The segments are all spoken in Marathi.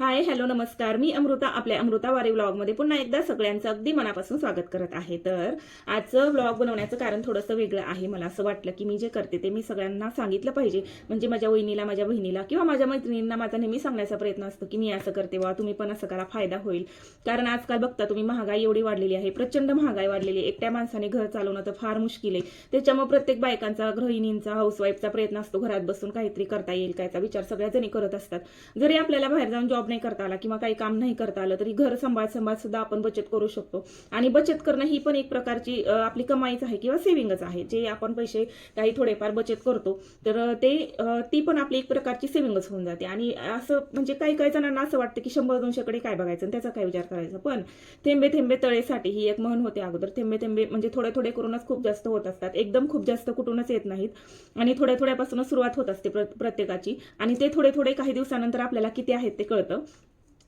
हाय हॅलो नमस्कार. मी अमृता आपल्या अमृता वारी व्लॉगमध्ये पुन्हा एकदा सगळ्यांचं अगदी मनापासून स्वागत करत आहे. तर आजचं व्लॉग बनवण्याचं कारण थोडंसं वेगळं आहे. मला असं वाटलं की मी जे करते ते मी सगळ्यांना सांगितलं पाहिजे. म्हणजे माझ्या वहिनीला माझ्या बहिणीला किंवा माझ्या मैत्रिणींना माझा नेहमी सांगण्याचा प्रयत्न असतो की मी असं करते वा तुम्ही पण असं करा फायदा होईल. कारण आजकाल बघता तुम्ही महागाई एवढी वाढलेली आहे. प्रचंड महागाई वाढलेली आहे. एकट्या माणसाने घर चालवणं तर फार मुश्किल आहे. त्याच्यामुळे प्रत्येक बायकांचा गृहिणींचा हाऊसवाईफचा प्रयत्न असतो. घरात बसून काहीतरी करता येईल कायचा विचार सगळ्या जणी करत असतात. जरी आपल्याला बाहेर जाऊन जॉब नाही करता आला किंवा काही काम नाही करता आलं तरी घर सांभाळ सांभाळ सुद्धा आपण बचत करू शकतो. आणि बचत करणं ही पण एक प्रकारची आपली कमाईच आहे किंवा सेव्हिंगच आहे. जे आपण पैसे काही थोडेफार बचत करतो तर ते ती पण आपली एक प्रकारची सेव्हिंगच होऊन जाते. आणि असं म्हणजे काही काही जणांना असं वाटतं की शंभर दोनशेकडे काय बघायचं आणि त्याचा काय विचार करायचा? पण थेंबे थेंबे तळेसाठी ही एक म्हण होते अगोदर. थेंबे थेंबे म्हणजे थोडे थोडे करूनच खूप जास्त होत असतात. एकदम खूप जास्त कुठूनच येत नाहीत. आणि थोड्या थोड्यापासूनच सुरुवात होत असते प्र- प्रत्येकाची. आणि ते थोडे थोडे काही दिवसानंतर आपल्याला किती आहेत ते कळतं.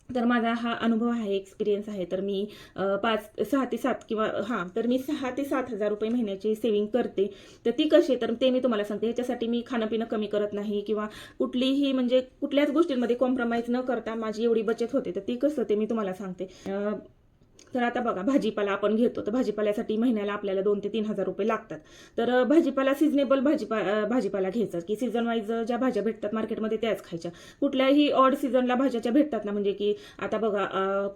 तर माझा हा अनुभव आहे एक्सपिरियन्स आहे. तर मी पाच सहा ते सात किंवा हां तर मी सहा ते सात हजार रुपये महिन्याची सेविंग करते. तर ती कशी तर ते मी तुम्हाला सांगते. ह्याच्यासाठी मी खाणं पिणं कमी करत नाही किंवा कुठलीही म्हणजे कुठल्याच गोष्टींमध्ये कॉम्प्रोमाइज न करता माझी एवढी बचत होते. तर ती कसं ते मी तुम्हाला सांगते. तर आता बघा भाजीपाला आपण घेतो तर भाजीपाल्यासाठी महिन्याला आपल्याला दोन ते तीन हजार रुपये लागतात. तर भाजीपाला सिजनेबल भाजीपा भाजीपाला घ्यायचा की सीझन वाईज ज्या भाज्या भेटतात मार्केटमध्ये त्याच खायच्या. कुठल्याही ऑड सीझनला भाज्याच्या भेटतात ना म्हणजे की आता बघा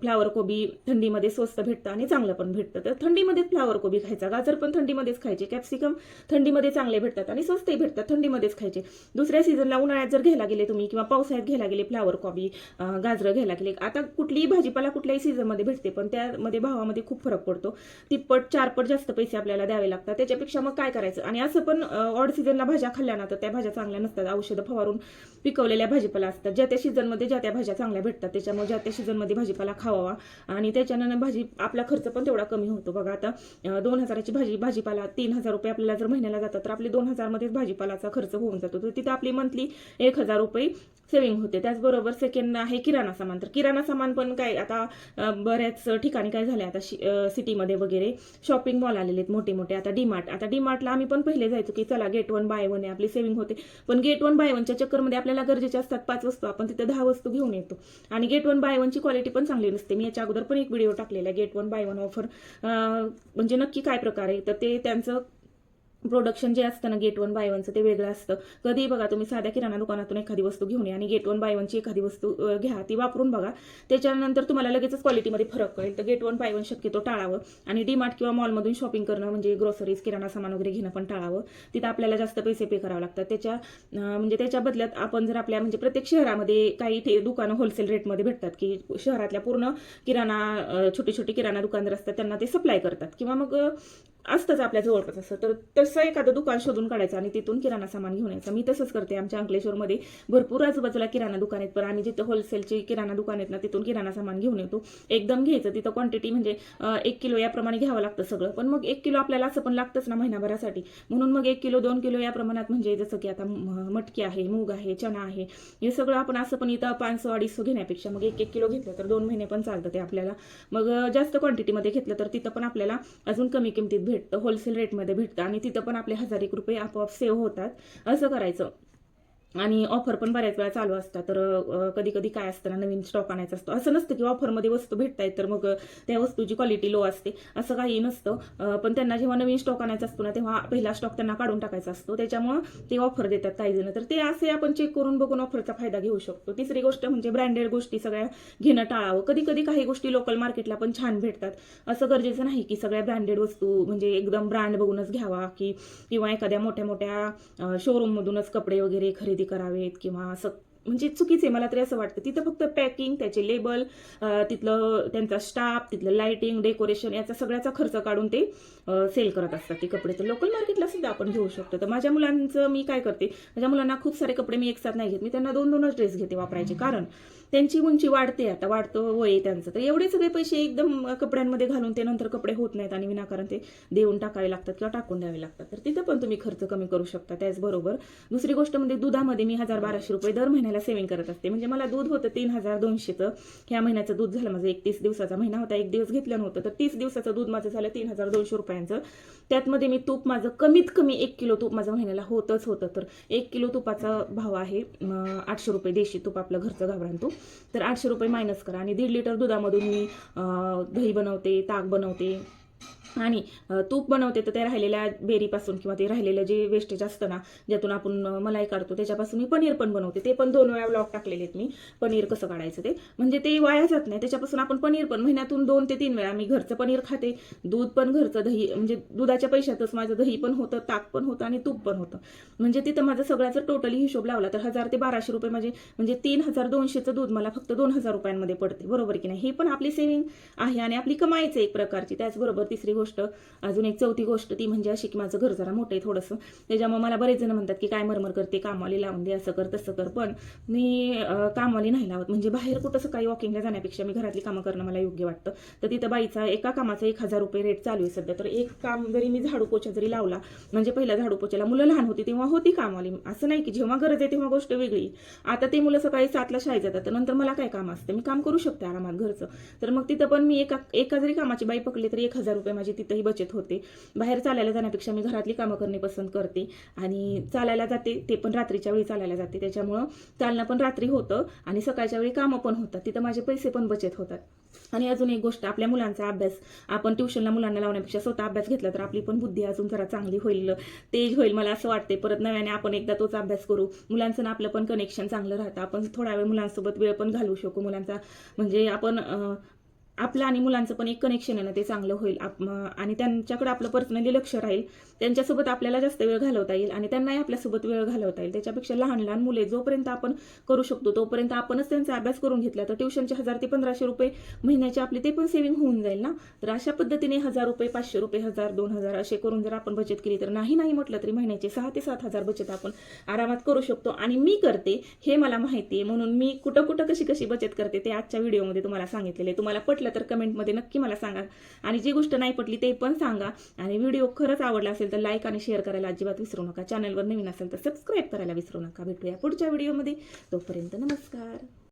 फ्लावर कोबी थंडीमध्ये स्वस्त भेटतं आणि चांगलं पण भेटतं तर थंडीमध्येच फ्लावर कोबी खायचा गाजर पण थंडीमध्येच खायचे कॅप्सिकम थंडीमध्ये चांगले भेटतात आणि स्वस्तही भेटतात थंडीमध्येच खायचे. दुसऱ्या सीझनला उन्हाळ्यात जर घ्यायला गेले तुम्ही किंवा पावसाळ्यात घ्यायला गेले फ्लावर कोबी गाजरं घ्यायला गेले आता कुठलीही भाजीपाला कुठल्याही सीझनमध्ये भेटते पण त्या भावामध्ये खूप फरक पडतो. तिप्पट चारपट जास्त पैसे आपल्याला द्यावे लागतात. त्याच्यापेक्षा मग काय करायचं? आणि असं पण ऑड सीझनला भाज्या खाल्ल्या ना तर त्या भाज्या चांगल्या नसतात. औषधं फवारून पिकवलेल्या भाजीपाला असतात. ज्या त्या सीझनमध्ये ज्या त्या भाज्या चांगल्या भेटतात त्याच्यामुळे ज्या त्या सीझनमध्ये भाजीपाला खावावा. आणि त्याच्यानं भाजी आपला खर्च पण तेवढा कमी होतो. बघा आता दोन हजाराची भाजी भाजीपाला तीन हजार रुपये आपल्याला जर महिन्याला जातात तर आपले दोन हजारमध्येच भाजीपालाचा खर्च होऊन जातो. तर तिथं आपली मंथली एक हजार रुपये सेव्हिंग होते. त्याचबरोबर सेकंड आहे किराणा सामान. तर किराणा सामान पण काय आता बऱ्याच ठिकाणी काय झाले आता शि- सिटीमध्ये वगैरे शॉपिंग मॉल आलेले आहेत मोठे मोठे. आता डीमार्ट आता डीमार्टला आम्ही पण पहिले जायचो की चला गेट वन बाय वन आहे आपली सेव्हिंग होते. पण गेट वन बाय वनच्या चक्करमध्ये आपल्याला गरजेचे असतात पाच वस्तू. आपण तिथे दहा वस्तू घेऊन येतो. आणि गेट वन बाय वनची क्वालिटी पण चांगली नसते. मी याच्या अगोदर पण एक व्हिडिओ टाकलेला आहे. Get one buy one offer म्हणजे नक्की काय प्रकार आहे? तर ते त्यांचं प्रोडक्शन जे असतं ना गेट वन बाय वनचं ते वेगळं असतं. कधी बघा तुम्ही साध्या किराणा दुकानातून एखादी वस्तू घेऊन या आणि गेट वन बाय वनची एखादी वस्तू घ्या ती वापरून बघा. त्याच्यानंतर तुम्हाला लगेचच क्वालिटीमध्ये फरक कळेल. तर गेट वन बाय वन शक्यतो टाळावं. आणि डीमार्ट किंवा मॉलमधून शॉपिंग करणं म्हणजे ग्रोसरीज किराणा सामान वगैरे घेणं पण टाळावं. तिथं आपल्याला जास्त पैसे पे करावे लागतात. त्याच्या म्हणजे त्याच्या बदल्यात आपण जर आपल्या म्हणजे प्रत्येक शहरामध्ये काही ते दुकानं होलसेल रेटमध्ये भेटतात की शहरातल्या पूर्ण किराणा छोटी छोटी किराणा दुकानदार असतात त्यांना ते सप्लाय करतात. किंवा मग असतंच आपल्या जवळपास असं तर तसं एखादं दुकान शोधून काढायचं आणि तिथून किराणा सामान घेऊन यायचं. मी तसंच करते. आमच्या अंकलेश्वरमध्ये भरपूर आजूबाजूला किराणा दुकान आहेत. पण आम्ही जिथं होलसेलची किराणा दुकान आहेत ना तिथून किराणा सामान घेऊन येतो. एकदम घ्यायचं. तिथं क्वांटिटी म्हणजे एक किलो याप्रमाणे घ्यावं लागतं सगळं. पण मग एक किलो आपल्याला असं पण लागतंच ना महिनाभरासाठी. म्हणून मग एक किलो दोन किलो या प्रमाणात म्हणजे जसं की आता म- मटकी आहे मूग आहे चणा आहे हे सगळं आपण असं पण इथं पाचशे अडीचशे घेण्यापेक्षा मग एक एक किलो घेतलं तर दोन महिने पण चालतं ते आपल्याला. मग जास्त क्वांटिटीमध्ये घेतलं तर तिथं पण आपल्याला अजून कमी किमतीत भेट भेटतं होलसेल रेटमध्ये भेटतं. आणि तिथं पण आपले हजार एक रुपये आपोआप सेव्ह होतात. असं करायचं. आणि ऑफर पण बऱ्याच वेळा चालू असतात. तर कधी कधी काय असतं ना नवीन स्टॉक आणायचा असतो. असं नसतं की ऑफरमध्ये वस्तू भेटतायत तर मग त्या वस्तूची क्वालिटी लो असते. असं काही नसतं. पण त्यांना जेव्हा नवीन स्टॉक आणायचा असतो ना तेव्हा पहिला स्टॉक त्यांना काढून टाकायचा असतो. त्याच्यामुळं ते ऑफर देतात काही जण. तर ते असे आपण चेक करून बघून ऑफरचा फायदा घेऊ शकतो. तिसरी गोष्ट म्हणजे ब्रँडेड गोष्टी सगळ्या घेणं टाळावं. कधी कधी काही गोष्टी लोकल मार्केटला पण छान भेटतात. असं गरजेचं नाही की सगळ्या ब्रँडेड वस्तू म्हणजे एकदम ब्रँड बघूनच घ्यावा की किंवा एखाद्या मोठ्या मोठ्या शोरूममधूनच कपडे वगैरे खरेदी करावेत किंवा असं म्हणजे चुकीचे मला तरी असं वाटतं. तिथं फक्त पॅकिंग त्याचे लेबल तिथलं त्यांचा स्टाफ तिथलं लाईटिंग डेकोरेशन याचा सगळ्याचा खर्च काढून ते सेल करत असतात ते कपडे. तर लोकल मार्केटला सुद्धा आपण घेऊ शकतो. तर माझ्या मुलांचं मी काय करते? माझ्या मुलांना खूप सारे कपडे मी एकसाथ नाही घेत. मी त्यांना दोन दोनच ड्रेस घेते वापरायचे. कारण त्यांची उंची वाढते आता वाढतं वय त्यांचं. तर एवढे सगळे पैसे एकदम कपड्यांमध्ये घालून ते नंतर कपडे होत नाहीत आणि विनाकारण ते देऊन टाकावे लागतात किंवा टाकून द्यावे लागतात. तर तिथं पण तुम्ही खर्च कमी करू शकता त्याचबरोबर दुसरी गोष्ट म्हणजे दुधामध्ये मी हजार बाराशे रुपये दर महिन्याला सेव्हिंग करत असते. म्हणजे मला दूध होतं तीन हजार दोनशेचं. ह्या महिन्याचं दूध झालं माझं एकतीस दिवसाचा महिना होता एक दिवस घेतलं नव्हतं. तर तीस दिवसाचं दूध माझं झालं तीन हजार दोनशे रुपयांचं. त्यातमध्ये मी तूप माझं कमीत कमी एक किलो तूप माझं महिन्याला होतच होतं. तर एक किलो तुपाचा भाव आहे आठशे रुपये देशी तूप आपलं घरचं गावरान तूप. तर आठशे रुपये मायनस करा. आणि दीड लिटर दुधामधून मी अं, दही बनवते ताक बनवते. आणि तूप बनवते तर त्या राहिलेल्या बेरीपासून किंवा ते राहिलेलं जे वेस्टेज असतं ना ज्यातून आपण मलाई काढतो त्याच्यापासून मी पनीर पण बनवते. ते पण दोन वेळा ब्लॉग टाकलेले आहेत मी. पनीर कसं काढायचं ते? म्हणजे ते वाया जात नाही. त्याच्यापासून आपण पनीर पण महिन्यातून दोन ते तीन वेळा मी घरचं पनीर खाते. दूध पण घरचं दही म्हणजे दुधाच्या पैशातच माझं दही पण होतं ताक पण होतं आणि तूप पण होतं. म्हणजे तिथं माझं सगळ्याचा टोटली हिशोब लावला तर हजार ते बाराशे रुपये म्हणजे म्हणजे तीन हजार दोनशेचं दूध मला फक्त दोन हजार रुपयांमध्ये पडते. बरोबर की नाही? हे पण आपली सेव्हिंग आहे आणि आपली कमाईच आहे एक प्रकारची. त्याचबरोबर तिसरी गोष्ट अजून एक चौथी गोष्ट ती म्हणजे अशी की माझं घर जरा मोठं आहे थोडंसं. त्याच्यामुळे मला बरेच जण म्हणतात की काय मरमर करते कामवाली लावून दे असं कर तसं कर. पण मी अं, कामवाली नाही लावत. म्हणजे बाहेर कुठं सकाळी वॉकिंगला जाण्यापेक्षा मी घरातली कामं करणं मला योग्य वाटतं. तर तिथं बाईचा एका कामाचा एक हजार रुपये रेट चालू आहे सध्या. तर एक काम जरी मी झाडू पोछा जरी लावला म्हणजे पहिला झाडू पोछाला मुलं लहान होती तेव्हा होती कामवाली. असं नाही की जेव्हा गरज आहे तेव्हा गोष्ट वेगळी. आता ते मुलं सकाळी सातला शाळेत जातात तर नंतर मला काय काम असतं? मी काम करू शकते आरामात घरचं. तर मग तिथं पण मी एका एका जरी कामाची बाई पकडली तरी एक हजार रुपये माझी तिथंही बचत होते. बाहेर चालायला जाण्यापेक्षा मी घरातली कामं करणे पसंत करते आणि चालायला जाते ते पण रात्रीच्या वेळी चालायला जाते. त्याच्यामुळं चालणं पण रात्री होतं आणि सकाळच्या वेळी कामं पण होतात. तिथं माझे पैसे पण बचत होतात. आणि अजून एक गोष्ट आपल्या मुलांचा अभ्यास. आपण ट्युशनला मुलांना लावण्यापेक्षा स्वतः अभ्यास घेतला तर आपली पण बुद्धी अजून जरा चांगली होईल तेज होईल मला असं वाटते परत नव्याने आपण एकदा तोच अभ्यास करू. मुलांचं ना आपलं पण कनेक्शन चांगलं राहतं. आपण थोडा वेळ मुलांसोबत वेळ पण घालवू शकू. मुलांचा म्हणजे आपण आपलं आणि मुलांचं पण एक कनेक्शन आहे ना ते चांगलं होईल. आप आणि त्यांच्याकडे आपलं पर्सनली लक्ष राहील. त्यांच्यासोबत आपल्याला जास्त वेळ घालवता येईल आणि त्यांनाही आपल्यासोबत वेळ घालवता येईल. त्याच्यापेक्षा लहान लहान मुले जोपर्यंत आपण करू शकतो तोपर्यंत आपणच त्यांचा अभ्यास करून घेतला तर ट्युशनचे हजार ते पंधराशे रुपये महिन्याचे आपले ते पण सेव्हिंग होऊन जाईल ना. तर अशा पद्धतीने हजार रुपये पाचशे रुपये हजार दोन हजार असे करून जर आपण बचत केली तर नाही नाही म्हटलं तरी महिन्याचे सहा ते सात हजार बचत आपण आरामात करू शकतो. आणि मी करते हे मला माहिती आहे. म्हणून मी कुठं कुठं कशी कशी बचत करते ते आजच्या व्हिडिओमध्ये तुम्हाला सांगितलेले आहे. तुम्हाला पटलं तर कमेंटमध्ये नक्की मला सांगा. आणि जी गोष्ट नाही पटली ते पण सांगा. आणि व्हिडिओ खरंच आवडला असेल तर लाईक आणि शेअर करायला अजिबात विसरू नका. चॅनलवर नवीन असेल तर सबस्क्राईब करायला विसरू नका. भेटूया पुढच्या व्हिडिओमध्ये तोपर्यंत नमस्कार.